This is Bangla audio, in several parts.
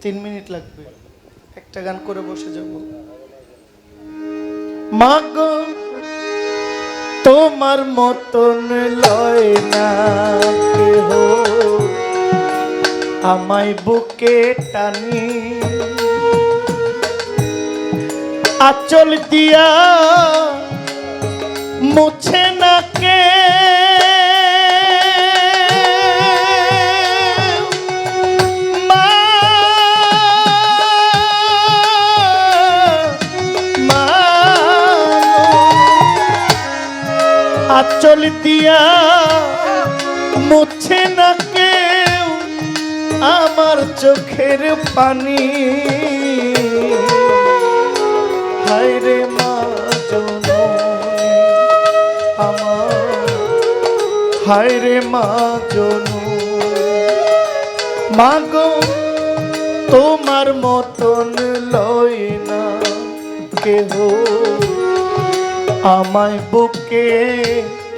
তিন মিনিট লাগবে। একটা গান করে বসে যাব। মাগো, তোমার মতন লয় না কেহ। আমায় বুকে টানি। আচল দিয়া মুছে না কে? আচল দিয়া মুছে না কেউ আমার চোখের পানি। হায় রে মা আমার। হায় রে মা জননী মাগো, তোমার মতন লয় না কেহ। আমায় বুকে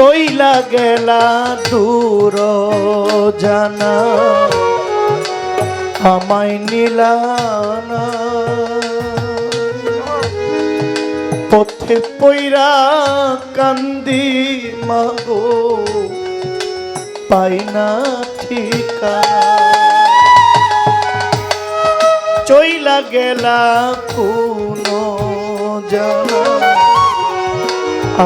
চইলা গেলা দূর জানা। আমায় নিলানা পথে পইরা কান্দি মাগো, পাই না ঠিকানা। চইলা গেলা কোন জানা।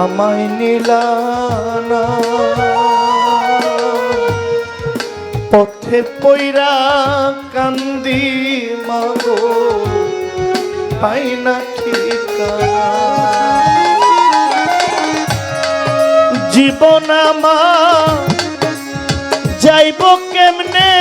আমায় নিলানা পথে পৈরা কান্দি মাগো পাই না ঠিকানা। জীবন আমার যাইব কেমনে?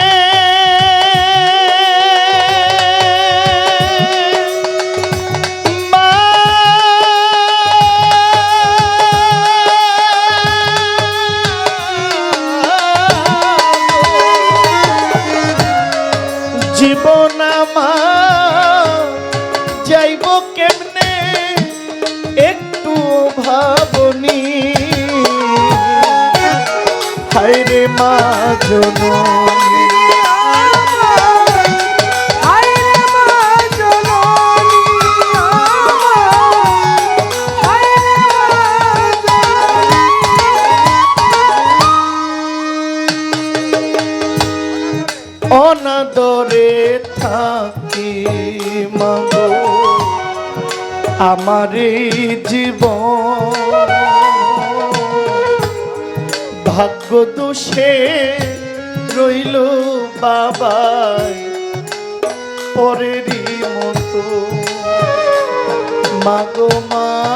জননী অনাদরে থাকি মাগো। আমার জীবন ভাগ্য দোষে রইল বাবাই পরেরই মতো। মাগো মা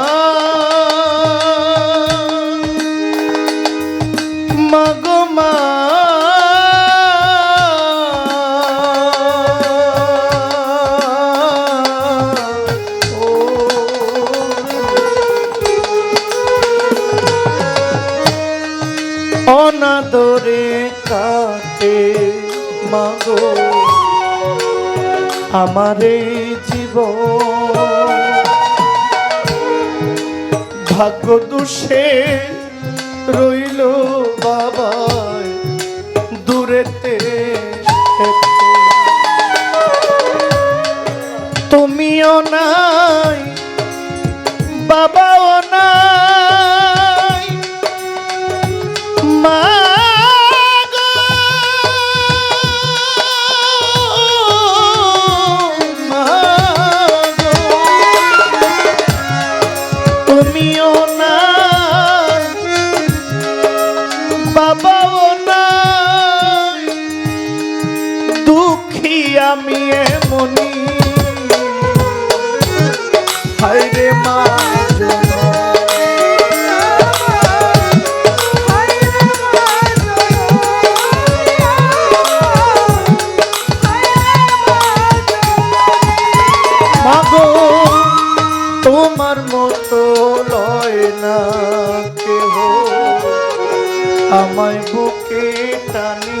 মাগো আমার জীবন ভাগ্য দোষে রইল বাবা দূরেতে তুমিও নাই বাবাও পাখি আমি মনি হরে মা তোমার মতো লয় না কেহ। আমায় বুকে টানি।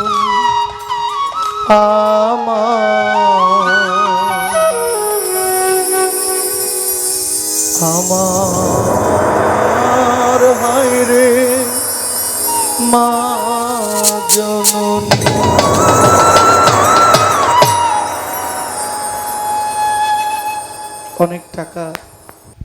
আমার। আমার হায়রে মা জননী। অনেক টাকা